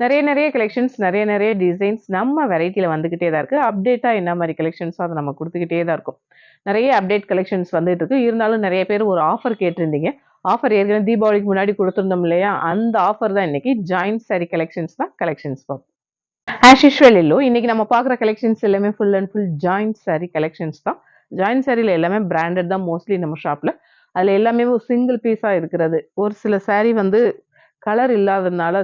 நிறைய நிறைய கலெக்ஷன்ஸ் நிறைய நிறைய டிசைன்ஸ் நம்ம வெரைட்டியில் வந்துக்கிட்டே தான் இருக்குது அப்டேட்டாக என்ன மாதிரி கலெக்ஷன்ஸோ அதை நம்ம கொடுத்துக்கிட்டே தான் இருக்கும். நிறைய அப்டேட் கலெக்ஷன்ஸ் வந்துட்டு இருக்கு. இருந்தாலும் நிறைய பேர் ஒரு ஆஃபர் கேட்டிருந்தீங்க. ஆஃபர் ஏற்கனவே தீபாவளிக்கு முன்னாடி கொடுத்துருந்தோம் இல்லையா? அந்த ஆஃபர் தான் இன்னைக்கு ஜாயின்ட் சாரி கலெக்ஷன்ஸ் தான் கலெக்ஷன்ஸ் பார்ப்போம் ஆஸ் யூஷுவல் இல்லோ இன்னைக்கு நம்ம பார்க்குற கலெக்ஷன்ஸ் எல்லாமே full and full joint sari collections தான். ஜாயின்ட் சாரியில் எல்லாமே பிராண்டட் தான் மோஸ்ட்லி நம்ம ஷாப்பில் அதில் எல்லாமே ஒரு சிங்கிள் பீஸாக இருக்கிறது. ஒரு சில சாரீ வந்து கலர் இல்லாததுனால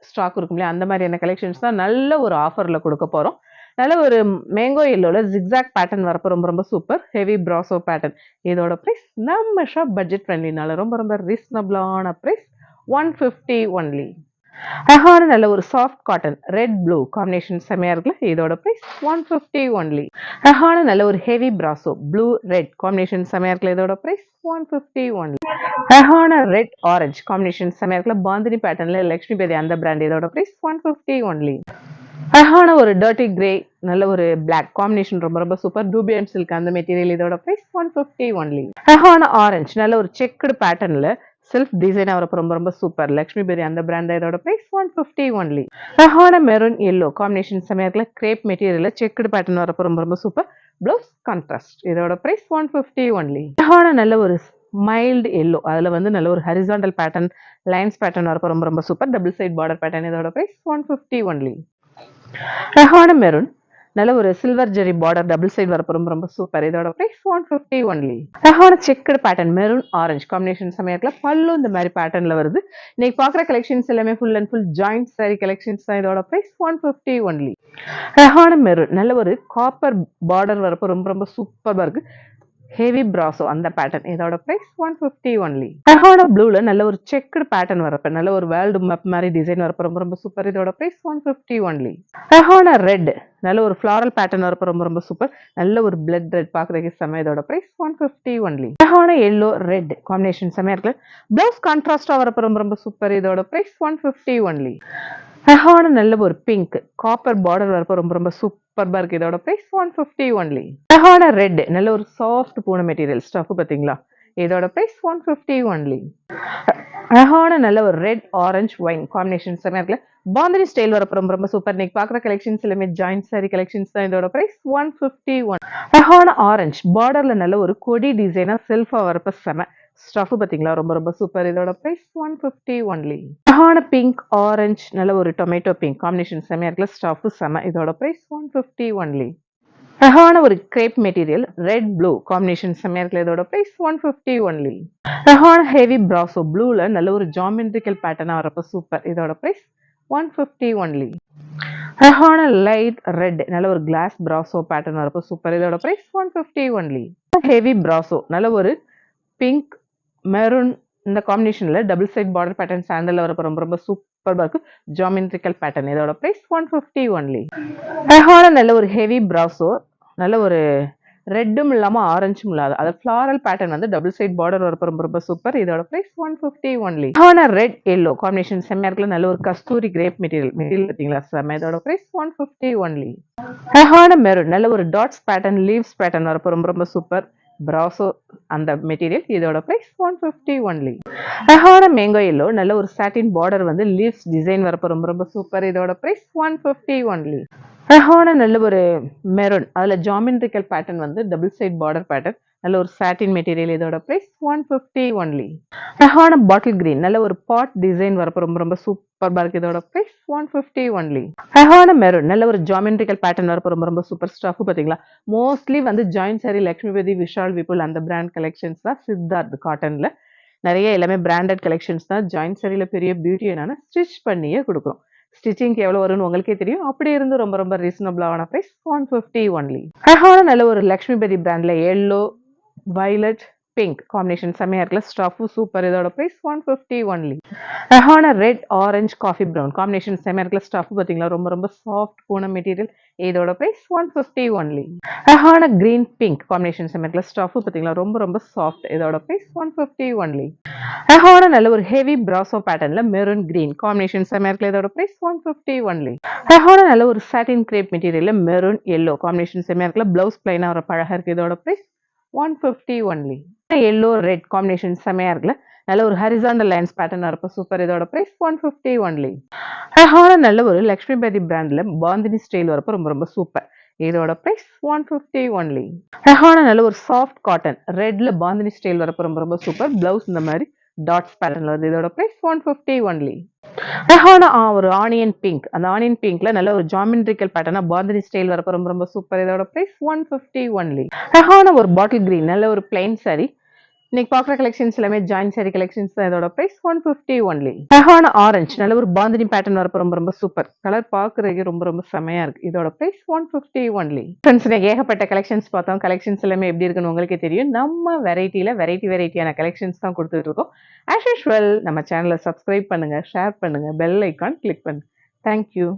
ஸ்டாக் இருக்கும் இல்லையா? அந்த மாதிரியான கலெக்ஷன்ஸ் தான் நல்ல ஒரு ஆஃபரில் கொடுக்க போகிறோம் நல்ல ஒரு மேங்கோ எல்லோவில் ஜிக்ஸாக் பேட்டர்ன் வரப்போ ரொம்ப ரொம்ப சூப்பர் ஹெவி ப்ராசோ பேட்டர்ன் இதோட ப்ரைஸ் நம்ம ஷாப் பட்ஜெட் ஃப்ரெண்ட்லினால ரொம்ப ரொம்ப ரீசனபிளான ப்ரைஸ் ஒன் ஃபிஃப்டி ஒன்லி அழகான நல்ல ஒரு soft cotton red blue combination செம்மையா இருக்குல்ல? இதோட ப்ரைஸ் ஒன் ஃபிஃப்டி ஒன்லி அழகான நல்ல ஒரு heavy brasso blue red combination செம்மையா இருக்குல்ல? இதோட ப்ரைஸ் ஒன் ஃபிஃப்டி ஒன்லி அழகான ரெட் ஆரஞ்சு காம்பினேஷன் செம்மையா இருக்குல்ல? பாந்தினி பேட்டர்ன்ல லக்ஷ்மி பேதி அந்த பிராண்ட் இதோட ப்ரைஸ் ஒன் ஃபிஃப்டி ஒன்லி அழகான ஒரு டர்ட்டி கிரே நல்ல ஒரு பிளாக் காம்பினேஷன் ரொம்ப ரொம்ப சூப்பர் டூபியன் சில்க் அந்த மெட்டீரியல் இதோட ப்ரைஸ் ஒன் ஃபிஃப்டி ஒன்லி அழகான ஆரஞ்சு நல்ல ஒரு செக்குடு பேட்டர்ன்ல செல்ஃப் டிசைன் வரப்போ ரொம்ப ரொம்ப சூப்பர் லக்ஷ்மி பெரி அந்த பிராண்ட் இதோட ப்ரைஸ் ஒன் ஃபிஃப்டி ஒன்லி அழகான மெரூன் எல்லோ காம்பினேஷன் சமயத்தில் கிரேப் மெட்டீரியல் செக்குடு பேட்டர்ன் வரப்போ ரொம்ப ரொம்ப சூப்பர் ப்ளவுஸ் கான்ட்ராஸ்ட் இதோட ப்ரைஸ் ஒன் ஃபிஃப்டி ஒன்லி அழகான நல்ல ஒரு மைல்டு எல்லோ அதில் வந்து நல்ல ஒரு ஹரிசாண்டல் பேட்டர்ன் லைன்ஸ் பேட்டர்ன் வரப்போ ரொம்ப ரொம்ப super double side border pattern இதோட ப்ரைஸ் ஒன் ஃபிஃப்டி ஒன்லி அழகான மெரூன் நல்ல ஒரு silver zari border double side வரப்போ ரொம்ப ரொம்ப சூப்பர் இதோட ப்ரைஸ் ஒன் ஃபிஃப்டி ஒன்லி அழகான checked pattern maroon orange combination சமயத்தில் பல்லு இந்த மாதிரி பேட்டர்ன்ல வருது. இன்னைக்கு பார்க்குற கலெக்ஷன்ஸ் எல்லாமே full and full joint sari collections தான். இதோட ப்ரைஸ் ஒன் ஃபிஃப்டி ஒன்லி ரஹான மெரூன் நல்ல ஒரு காப்பர் பார்டர் வரப்போ ரொம்ப ரொம்ப சூப்பராக இருக்குது ஹெவி ப்ராஸோ அந்த பேட்டர்ன் இதோட ப்ரைஸ் ஒன் ஃபிஃப்டி ஒன்லி அழகான ப்ளூவில் நல்ல ஒரு செக்குடு பேட்டர்ன் வரப்ப நல்ல ஒரு வேர்ல்டு மேப் மாதிரி டிசைன் வரப்ப ரொம்ப ரொம்ப சூப்பர் இதோட ப்ரைஸ் ஒன் ஃபிஃப்டி ஒன்லி அழகான ரெட் நல்ல ஒரு ஃப்ளாரல் பேட்டர்ன் வரப்ப ரொம்ப ரொம்ப சூப்பர் நல்ல ஒரு பிளட் ரெட் பார்க்குறதுக்கு செம்ம இதோட ப்ரைஸ் ஒன் ஃபிஃப்டி ஒன்லி அழகான எல்லோ ரெட் காம்பினேஷன் செம்மையா இருக்கு. ப்ளவுஸ் கான்ட்ராஸ்டாக வரப்ப ரொம்ப ரொம்ப சூப்பர் இதோட ப்ரைஸ் ஒன் ஃபிஃப்டி ஒன்லி அழகான நல்ல ஒரு பிங்க் காப்பர் பார்டர் வரப்போ ரொம்ப ரொம்ப சூப்பர்பா இருக்கு இதோட ப்ரைஸ் ஒன் ஃபிஃப்டி ஒன்லி அழகான ரெட் நல்ல ஒரு சாஃப்ட் பூன மெட்டீரியல் ஸ்டஃப் பார்த்தீங்களா இதோட ப்ரைஸ் ஒன் ஃபிஃப்டி ஒன்லி அழகான நல்ல ஒரு ரெட் ஆரஞ்சு ஒயின் காம்பினேஷன் செம்ம இருக்குல்ல? பாந்தனி ஸ்டைல் வரப்போ ரொம்ப ரொம்ப சூப்பர் இன்னைக்கு பார்க்குற கலெக்ஷன்ஸ் எல்லாமே ஜாயிண்ட் சாரி கலெக்ஷன்ஸ் தான் இதோட ப்ரைஸ் ஒன் ஃபிஃப்டி ஒன் அழகான ஆரஞ்சு பார்டர்ல நல்ல ஒரு கொடி டிசைனா செல்ஃபா வரப்ப செம. ஸ்டஃப் பார்த்தீங்களா? ரொம்ப ரொம்ப சூப்பர். இதோட ப்ரைஸ் ஒன் ஃபிஃப்டி ஒன்லி அழகான பிங்க் ஆரஞ்சு நல்ல ஒரு டொமேட்டோ பிங்க் காம்பினேஷன் செமையா இருக்குல்ல? ஸ்டஃப் செம இதோட ப்ரைஸ் ஒன் ஃபிஃப்டி ஒன்லி அழகான ஒரு crepe material red blue combination செம்மையாக இருக்குல்ல? இதோட ப்ரைஸ் ஒன் ஃபிஃப்டி ஒன்லி அழகான ஹெவி ப்ராசோ ப்ளூல நல்ல ஒரு ஜாமெட்ரிக்கல் பேட்டர்னாக வரப்போ சூப்பர். இதோட ப்ரைஸ் ஒன் ஃபிஃப்டி ஒன்லி அழகான லைட் ரெட் நல்ல ஒரு கிளாஸ் பிராசோ பேட்டர்ன் வரப்போ சூப்பர். இதோட price one fifty only heavy brasso நல்ல ஒரு பிங்க் மெரூன் இந்த காம்பினேஷனில் டபுள் சைட் பார்டர் பேட்டர்ன் சாண்டலில் வரப்போ ரொம்ப ரொம்ப சூப்பராக இருக்கும். ஜாமெட்ரிக்கல் பேட்டர்ன் இதோட ப்ரைஸ் ஒன் ஃபிஃப்டி ஒன்லி அழகான நல்ல ஒரு ஹெவி பிராசோ நல்ல ஒரு ரெட்டும் இல்லாமல் ஆரஞ்சும் இல்லாத. அது ஃப்ளாரல் பேட்டர்ன் வந்து டபுள் சைட் பார்டர் வரப்போ ரொம்ப ரொம்ப சூப்பர் இதோட ப்ரைஸ் ஒன் ஃபிஃப்டி ஒன்லி அழகான ரெட் எல்லோ காம்பினேஷன் செம்மையாக இருக்கல நல்ல ஒரு கஸ்தூரி கிரேப் மெட்டீரியல் மெட்டீரியல் பார்த்தீங்களா? செம்ம. இதோட ப்ரைஸ் ஒன் ஃபிஃப்டி ஒன்லி அழகான மெரூன் நல்ல ஒரு டாட்ஸ் பேட்டர்ன் லீவ்ஸ் பேட்டர்ன் வரப்போ ரொம்ப ரொம்ப சூப்பர் பிராசோ அந்த மெட்டீரியல் இதோட ப்ரைஸ் ஒன் ஃபிஃப்டி ஒன்லி அழகான மேங்கோ எல்லோ நல்ல ஒரு சாட்டின் பார்டர் வந்து லீவ்ஸ் டிசைன் வரப்போ ரொம்ப ரொம்ப சூப்பர் இதோட ப்ரைஸ் ஒன் ஃபிஃப்டி ஒன்லி அழகான நல்ல ஒரு மெரூன். அதில் ஜாமெண்ட்ரிக்கல் பேட்டர்ன் வந்து டபுள் சைட் பார்டர் பேட்டர்ன் நல்ல ஒரு சாட்டின் மெட்டீரியல் இதோட ப்ரைஸ் ஒன் ஃபிஃப்டி ஒன்லி அழகான பாட்டில் கிரீன் நல்ல ஒரு பாட் டிசைன் வரப்போ ரொம்ப ரொம்ப சூப்பராக இருக்கு. இதோட ப்ரைஸ் ஒன் ஃபிஃப்டி ஒன்லி அழகான மெரூன். நல்ல ஒரு ஜாமெண்ட்ரிக்கல் பேட்டர்ன் வரப்போ ரொம்ப ரொம்ப சூப்பர் ஸ்டாஃப் பார்த்தீங்களா மோஸ்ட்லி வந்து ஜாயின் சாரி லக்ஷ்மிபதி விஷால் விபுல் அந்த பிராண்ட் கலெக்ஷன்ஸ் தான் சித்தார்த் காட்டனில் நிறைய எல்லாமே பிராண்டட் கலெக்ஷன்ஸ் தான். ஜாயின்ட் சாரியில் பெரிய பியூட்டி என்னன்னா ஸ்டிச் பண்ணியே கொடுக்குறோம். ஸ்டிச்சிங்க்கு எவ்வளோ வரும்னு உங்களுக்கே தெரியும். அப்படி இருந்து ரொம்ப ரொம்ப ரீசனபிளான ப்ரைஸ் ஒன் ஃபிஃப்டி ஒன்லி அழகான நல்ல ஒரு லக்ஷ்மிபதி பிராண்டில் எல்லோ வைலட் பிங்க் காம்பினேஷன் செம்மையாக இருக்குல்ல? ஸ்டஃபு சூப்பர் இதோட ப்ரைஸ் ஒன் ஃபிஃப்டி ஒன்லி அழகான red orange coffee brown combination செம்மையாக இருக்குல்ல? ஸ்டஃப் பார்த்தீங்களா? ரொம்ப ரொம்ப சாஃப்ட் பூன மெட்டீரியல் இதோட ப்ரைஸ் ஒன் ஃபிஃப்டி ஒன்லி அழகான கிரீன் பிங்க் காம்பினேஷன் செம்மையாக இருக்குல்ல? ஸ்டஃப் பார்த்தீங்களா? ரொம்ப ரொம்ப சாஃப்ட் இதோட ப்ரைஸ் ஒன் ஃபிஃப்டி ஒன்லி அழகான நல்ல ஒரு ஹெவி பிராசோ பேட்டர்ன்ல மெரூன் கிரீன் காம்பினேஷன் செம்மையாக இருக்குல்ல இதோட ப்ரைஸ் ஒன் ஃபிஃப்டி ஒன்லி அழகான நல்ல ஒரு சாட்டின் கிரேப் மெட்டீரியல்ல மெரூன் எல்லோ காம்பினேஷன் செம்மையாக இருக்குல்ல ப்ளவுஸ் பிளைனாக ஒரு பழகாக இருக்குது இதோட price one fifty only yellow red combination செம்மையா இருக்குல்ல நல்ல ஒரு ஹரிசாண்டல் லைன்ஸ் பேட்டர்ன் இருப்ப சூப்பர் இதோட ப்ரைஸ் ஒன் ஃபிஃப்டி ஒன்லி அழகான நல்ல ஒரு லக்ஷ்மிபதி பிராண்டில் பாந்தினி ஸ்டைல் வரப்போ ரொம்ப ரொம்ப சூப்பர் இதோட ப்ரைஸ் ஒன் ஃபிஃப்டி ஒன்லி அழகான நல்ல ஒரு சாஃப்ட் காட்டன் ரெட்ல பாந்தினி ஸ்டைல் வரப்போ ரொம்ப ரொம்ப சூப்பர் பிளவுஸ் இந்த மாதிரி டாட்ஸ் பேட்டர்ல வருது இதோட ப்ரைஸ் ஒன் ஃபிஃப்டி ஒன்லி அழகான ஒரு ஆனியன் பிங்க் அந்த ஆனியன் பிங்க்ல நல்ல ஒரு ஜாமெண்ட்ரிக்கல் பேட்டர்னா பாந்தினி ஸ்டைல் வரப்போ ரொம்ப ரொம்ப சூப்பர் இதோட ப்ரைஸ் ஒன் ஃபிஃப்டி ஒன்லி அழகான ஒரு பாட்டில் கிரீன் நல்ல ஒரு பிளைன் சாரி இன்னைக்கு பார்க்குற கலெக்ஷன்ஸ் எல்லாமே ஜாயின் சாரி கலெக்ஷன்ஸ் தான் இதோட ப்ரைஸ் ஒன் ஃபிஃப்டி ஒன்லி அழகான ஆரஞ்சு நல்ல ஒரு பாந்தினி பேட்டர்ன் வரப்போ ரொம்ப ரொம்ப சூப்பர் கலர் பார்க்குறதுக்கு ரொம்ப ரொம்ப செமையா இருக்கு. இதோட price one fifty only friends இன்னைக்கு ஏகப்பட்ட கலெக்ஷன்ஸ் பார்த்தோம். கலெக்ஷன்ஸ் எல்லாமே எப்படி இருக்குன்னு உங்களுக்கே தெரியும். நம்ம வெரைட்டியில் வெரைட்டி வெரைட்டியான கலெக்ஷன்ஸ் தான் கொடுத்துட்டு இருக்கோம். ஆஸ் யூஷுவல் நம்ம சேனலை சப்ஸ்கிரைப் பண்ணுங்க ஷேர் பண்ணுங்க பெல் ஐக்கான் கிளிக் பண்ணுங்க. Thank you